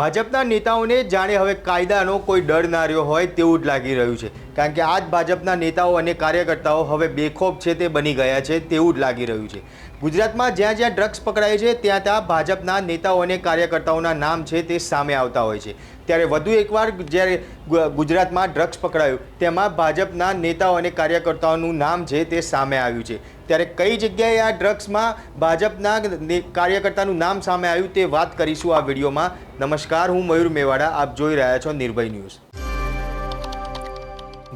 ભાજપના નેતાઓને જાણે હવે કાયદાનો કોઈ ડર ના રહ્યો હોય તેવું જ લાગી રહ્યું છે. કારણ કે આજ ભાજપના નેતાઓ અને કાર્યકર્તાઓ હવે બેખોફ છે તે બની ગયા છે તેવું જ લાગી રહ્યું છે. ગુજરાતમાં જ્યાં જ્યાં ડ્રગ્સ પકડાય છે, ત્યાં ત્યાં ભાજપના નેતાઓ અને કાર્યકર્તાઓના નામ છે તે સામે આવતા હોય છે. ત્યારે વધુ એકવાર જ્યારે ગુજરાતમાં ડ્રગ્સ પકડાયું, તેમાં ભાજપના નેતાઓ અને કાર્યકર્તાઓનું નામ છે તે સામે આવ્યું છે. ત્યારે કઈ જગ્યાએ આ ડ્રગ્સમાં ભાજપના કાર્યકર્તાનું નામ સામે આવ્યું તે વાત કરીશું આ વિડીયોમાં. નમસ્કાર હું મયુર મેવાડા આપ જોઈ રહ્યા છો નિર્ભય ન્યૂઝ.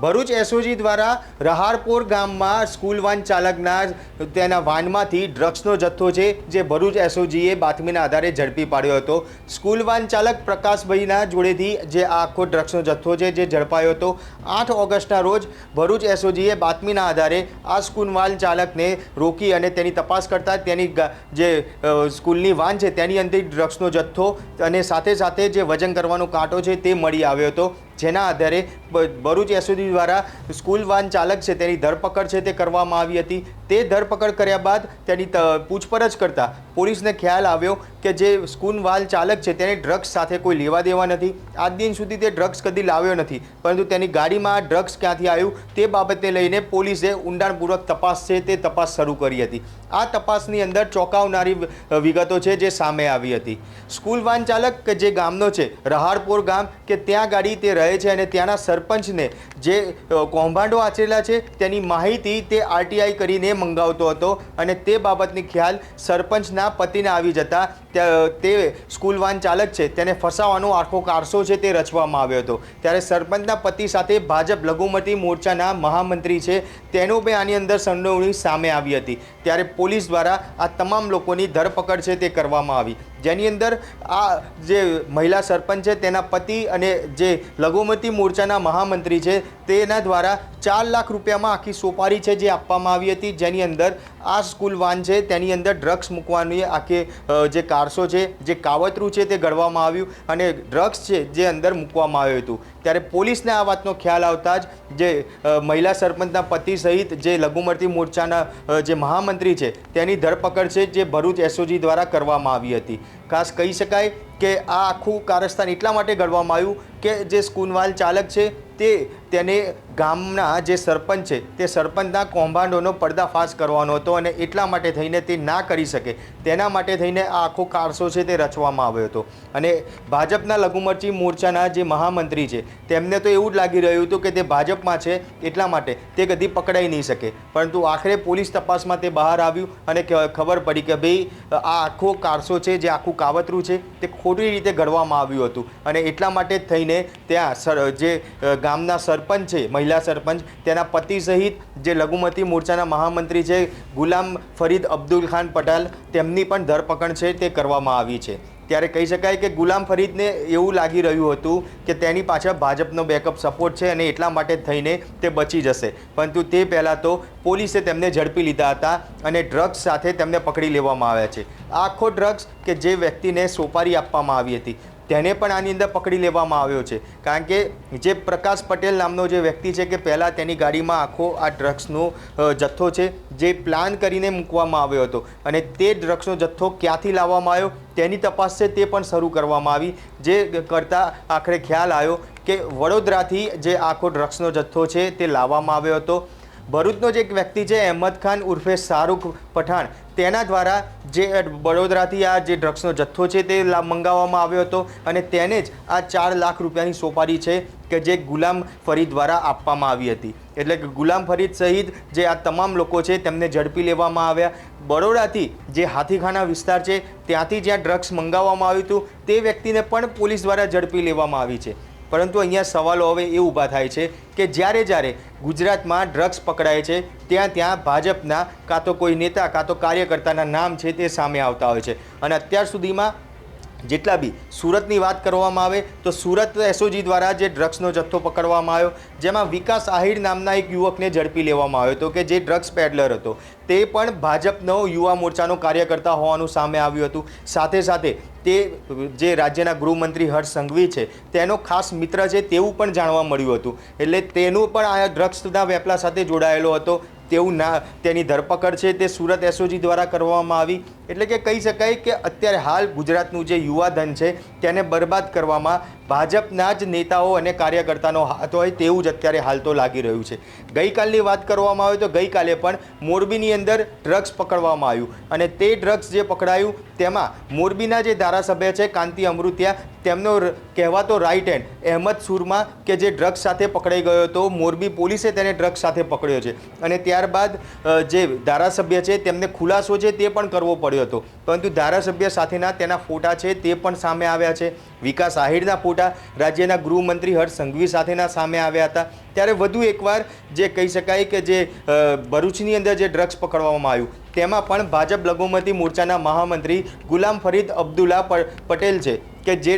ભરૂચ એસઓજી દ્વારા રહારપોર ગામમાં સ્કૂલ વાન ચાલકના તેના વાનમાંથી ડ્રગ્સનો જથ્થો છે, જે ભરૂચ એસઓજીએ બાતમીના આધારે ઝડપી પાડ્યો હતો. સ્કૂલ વાન ચાલક પ્રકાશભાઈના જોડેથી જે આખો ડ્રગ્સનો જથ્થો છે, જે ઝડપાયો હતો. આઠ ઓગસ્ટના રોજ ભરૂચ એસઓજીએ બાતમીના આધારે આ સ્કૂલ વાન ચાલકને રોકી અને તેની તપાસ કરતા તેની જે સ્કૂલની વાન છે, તેની અંદર ડ્રગ્સનો જથ્થો અને સાથે સાથે જે વજન કરવાનો કાંટો છે, તે મળી આવ્યો હતો. જેના આધારે ભરૂચ એસઓજી દ્વારા સ્કૂલ વાન ચાલક છે, તેની ધરપકડ છે તે કરવામાં આવી હતી. તે ધરપકડ કર્યા બાદ તેની પૂછપરછ કરતા પોલીસને ખ્યાલ આવ્યો કે જે સ્કૂલ વાન ચાલક છે તેને ડ્રગ્સ સાથે કોઈ લેવા દેવા નથી. આજ દિન સુધી તે ડ્રગ્સ કદી લાવ્યો નથી, પરંતુ તેની ગાડીમાં ડ્રગ્સ ક્યાંથી આવ્યું તે બાબતને લઈને પોલીસે ઊંડાણપૂર્વક તપાસ છે તે તપાસ શરૂ કરી હતી. આ તપાસની અંદર ચોંકાવનારી વિગતો છે જે સામે આવી હતી. સ્કૂલ વાન ચાલક કે જે ગામનો છે, રહારપોર ગામ કે ત્યાં ગાડી તે રહે છે અને ત્યાંના સરપંચને જે કૌભાંડો આચરેલા છે તેની માહિતી તે આરટીઆઈ કરીને મંગાવતો હતો અને તે બાબતની ખ્યાલ સરપંચના પતિને આવી જતા તે સ્કૂલ વાન ચાલક છે તેને ફસાવાનો આખો કારસો છે તે રચવામાં આવ્યો હતો. ત્યારે સરપંચના પતિ સાથે ભાજપ લઘુમતી મોરચાના મહામંત્રી છે તેનો પણ આની અંદર સંડોવણી સામે આવી હતી. ત્યારે પોલીસ દ્વારા આ તમામ લોકોની ધરપકડ છે તે કરવામાં આવી. જેની અંદર આ જે મહિલા સરપંચ છે, તેના પતિ અને જે લઘુમતી મોરચાના મહામંત્રી છે, તેના દ્વારા ચાર લાખ રૂપિયામાં આખી સોપારી છે, જે આપવામાં આવી હતી, જેની અંદર આ સ્કૂલ વાન છે, તેની અંદર ડ્રગ્સ મૂકવાની આખી જે કારસો છે, જે કાવતરું છે તે ઘડવામાં આવ્યું અને ડ્રગ્સ છે જે અંદર મૂકવામાં આવ્યું હતું. ત્યારે પોલીસને આ વાતનો ખ્યાલ આવતા જ જે મહિલા સરપંચના પતિ સહિત જે લઘુમતી મોરચાના જે મહામંત્રી છે, તેની ધરપકડ છે જે ભરૂચ એસઓજી દ્વારા કરવામાં આવી હતી. ખાસ કહી શકાય કે આ આખું કારસ્તાન એટલા માટે ઘડવામાં આવ્યું કે જે સ્કૂનવાલ ચાલક છે તે તેને ગામના જે સરપંચ છે તે સરપંચના કૌભાંડોનો પર્દાફાશ કરવાનો હતો અને એટલા માટે થઈને તે ના કરી શકે. તેના માટે થઈને આ આખો કારસો છે તે રચવામાં આવ્યો હતો. અને ભાજપના લઘુમતી મોરચાના જે મહામંત્રી છે તેમને તો એવું જ લાગી રહ્યું હતું કે તે ભાજપમાં છે એટલા માટે તે કદી પકડાઈ નહીં શકે. પરંતુ આખરે પોલીસ તપાસમાં તે બહાર આવ્યું અને ખબર પડી કે ભાઈ આ આખો કારસો છે જે આખું કાવતરું છે તે ખોટી રીતે ઘડવામાં આવ્યું હતું. અને એટલા માટે થઈને ત્યાં સર, જે ગામના સરપંચ છે, મહિલા સરપંચ, તેના પતિ સહિત જે લઘુમતી મોરચાના મહામંત્રી છે, ગુલામ ફરીદ અબ્દુલ ખાન પટેલ, તેમની પણ ધરપકડ છે તે કરવામાં આવી છે. ત્યારે કહી શકાય કે ગુલામ ફરીદને એવું લાગી રહ્યું હતું કે તેની પાછળ ભાજપનો બેકઅપ સપોર્ટ છે અને એટલા માટે થઈને તે બચી જશે. પરંતુ તે પહેલાં તો પોલીસે તેમને ઝડપી લીધા હતા અને ડ્રગ્સ સાથે તેમને પકડી લેવામાં આવ્યા છે. આખો ડ્રગ્સ કે જે વ્યક્તિને સોપારી આપવામાં આવી હતી, તેને પણ આની અંદર પકડી લેવામાં આવ્યો છે. કારણ કે જે પ્રકાશ પટેલ નામનો જે વ્યક્તિ છે કે પહેલાં તેની ગાડીમાં આખો આ ડ્રગ્સનો જથ્થો છે, જે પ્લાન કરીને મૂકવામાં આવ્યો હતો અને તે ડ્રગ્સનો જથ્થો ક્યાંથી લાવવામાં આવ્યો, તેની તપાસ છે તે પણ શરૂ કરવામાં આવી. જે કરતાં આખરે ખ્યાલ આવ્યો કે વડોદરાથી જે આખો ડ્રગ્સનો જથ્થો છે તે લાવવામાં આવ્યો હતો ભરૂચનો જે એક વ્યક્તિ છે, અહેમદ ખાન ઉર્ફે શાહરૂખ પઠાણ. તેના દ્વારા જે વડોદરાથી આ જે ડ્રગ્સનો જથ્થો છે તે મંગાવવામાં આવ્યો હતો અને તેને જ આ ચાર લાખ રૂપિયાની સોપારી છે કે જે ગુલામ ફરીદ દ્વારા આપવામાં આવી હતી. એટલે કે ગુલામ ફરીદ સહિત જે આ તમામ લોકો છે તેમને ઝડપી લેવામાં આવ્યા. બરોડાથી જે હાથીખાના વિસ્તાર છે, ત્યાંથી જ્યાં ડ્રગ્સ મંગાવવામાં આવ્યું હતું, તે વ્યક્તિને પણ પોલીસ દ્વારા ઝડપી લેવામાં આવી છે. પરંતુ અહીંયા સવાલો હવે એ ઊભા થાય છે કે જ્યારે જ્યારે ગુજરાતમાં ડ્રગ્સ પકડાય છે, ત્યાં ત્યાં ભાજપના કાં તો કોઈ નેતા, કાં તો કાર્યકર્તાના નામ છે તે સામે આવતા હોય છે. અને અત્યાર સુધીમાં જેટલા બી સુરતની વાત કરવામાં આવે તો સુરત એસઓજી દ્વારા જે ડ્રગ્સનો જથ્થો પકડવામાં આવ્યો, જેમાં વિકાસ આહિર નામના એક યુવકને ઝડપી લેવામાં આવ્યો હતો કે જે ડ્રગ્સ પેડલર હતો. તે પણ ભાજપનો યુવા મોરચાનો કાર્યકર્તા હોવાનું સામે આવ્યું હતું. સાથે સાથે તે જે રાજ્યના ગૃહમંત્રી હર્ષ સંઘવી છે, તેનો ખાસ મિત્ર છે તેવું પણ જાણવા મળ્યું હતું. એટલે તેનું પણ આ ડ્રગ્સના વેપલા સાથે જોડાયેલો હતો. તેવું ના, તેની ધરપકડ છે તે સુરત એસઓજી દ્વારા કરવામાં આવી. એટલે કે કહી શકાય કે અત્યારે હાલ ગુજરાતનું જે યુવાધન છે, તેને બરબાદ કરવામાં ભાજપના જ નેતાઓ અને કાર્યકર્તાનો હાથ હોય તેવું જ અત્યારે હાલ તો લાગી રહ્યું છે. ગઈકાલની વાત કરવામાં આવે તો ગઈકાલે પણ મોરબીની અંદર ડ્રગ્સ પકડવામાં આવ્યું અને તે ડ્રગ્સ જે પકડાયું તેમાં મોરબીના જે ધારાસભ્ય છે, કાંતિ અમૃતિયા, તેમનો કહેવાતો રાઇટ હેન્ડ અહેમદ સુરમા, કે જે ડ્રગ્સ સાથે પકડાઈ ગયો હતો, મોરબી પોલીસે તેને ડ્રગ્સ સાથે પકડ્યો છે. અને ત્યારબાદ જે ધારાસભ્ય છે, તેમને ખુલાસો છે તે પણ કરવો પડ્યો. હતો. પરંતુ ધારાસભ્ય સાથેના તેના ફોટા છે તે પણ સામે આવ્યા છે. વિકાસ આહિરના ફોટા રાજ્યના ગૃહમંત્રી હર્ષ સંઘવી સાથેના સામે આવ્યા હતા. ત્યારે વધુ એકવાર જે કહી શકાય કે જે ભરૂચની અંદર જે ડ્રગ્સ પકડવામાં આવ્યું, તેમાં પણ ભાજપ લઘુમતી મોરચાના મહામંત્રી ગુલામ ફરીદ અબ્દુલ્લા પટેલ છે કે જે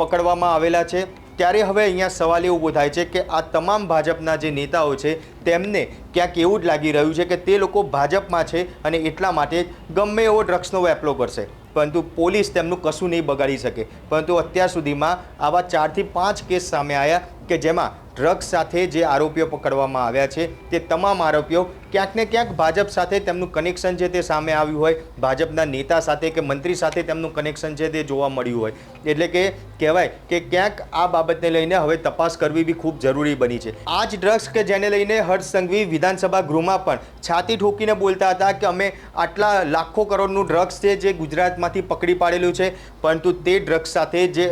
પકડવામાં આવેલા છે. ત્યારે હવે અહીંયા સવાલ એ ઊભો થાય છે કે આ તમામ ભાજપના જે નેતાઓ છે, તેમને ક્યાંક એવું જ લાગી રહ્યું છે કે તે લોકો ભાજપમાં છે અને એટલા માટે ગમે એવો ડ્રગ્સનો વેપલો કરશે. પરંતુ પોલીસ તેમનું કશું નહીં બગાડી શકે. પરંતુ અત્યાર સુધીમાં આવા ચારથી પાંચ કેસ સામે આવ્યા કે જેમાં ડ્રગ્સ સાથે જે આરોપીઓ પકડવામાં આવ્યા છે, તે તમામ આરોપીઓ ક્યાંક ને ક્યાંક ભાજપ સાથે તેમનું કનેક્શન છે તે સામે આવ્યું હોય, ભાજપના નેતા સાથે કે મંત્રી સાથે તેમનું કનેક્શન છે તે જોવા મળ્યું હોય. એટલે કે કહેવાય કે ક્યાંક આ બાબતને લઈને હવે તપાસ કરવી બી ખૂબ જરૂરી બની છે. આ જ ડ્રગ્સ કે જેને લઈને હર્ષ સંઘવી વિધાનસભા ગૃહમાં પણ છાતી ઠોકીને બોલતા હતા કે અમે આટલા લાખો કરોડનું ડ્રગ્સ છે જે ગુજરાતમાંથી પકડી પાડેલું છે, પરંતુ તે ડ્રગ્સ સાથે જે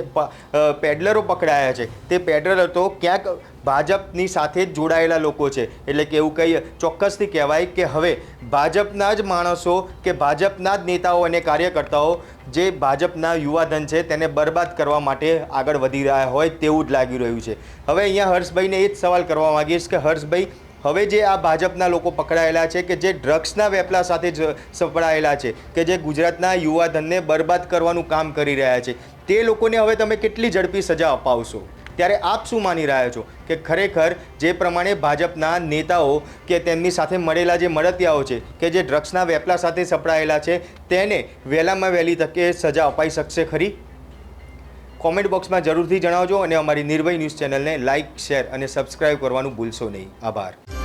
પેડલરો પકડાયા છે. તે પેડલર તો ક્યાંક ભાજપની સાથે જ જોડાયેલા લોકો છે. એટલે કે એવું કહીએ, ચોક્કસથી કહેવાય કે હવે ભાજપના જ માણસો કે ભાજપના જ નેતાઓ અને કાર્યકર્તાઓ જે ભાજપના યુવાધન છે તેને બરબાદ કરવા માટે આગળ વધી રહ્યા હોય તેવું જ લાગી રહ્યું છે. હવે અહીંયા હર્ષભાઈને એ જ સવાલ કરવા માંગીશ કે હર્ષભાઈ, હવે જે આ ભાજપના લોકો પકડાયેલા છે કે જે ડ્રગ્સના વેપલા સાથે જ સપડાયેલા છે, કે જે ગુજરાતના યુવાધનને બરબાદ કરવાનું કામ કરી રહ્યા છે, તે લોકોને હવે તમે કેટલી ઝડપી સજા અપાવશો? ત્યારે આપ શું માની રહ્યા છો કે ખરેખર જે પ્રમાણે ભાજપના નેતાઓ કે તેમની સાથે મળેલા જે મળતિયાઓ છે કે જે ડ્રગ્સના વેપલા સાથે સપડાયેલા છે, તેને વહેલામાં વહેલી તકે સજા અપાઈ શકશે ખરી? કોમેન્ટ બોક્સમાં જરૂરથી જણાવજો અને અમારી નિર્ભય ન્યૂઝ ચેનલને લાઇક શેર અને સબસ્ક્રાઇબ કરવાનું ભૂલશો નહીં. આભાર.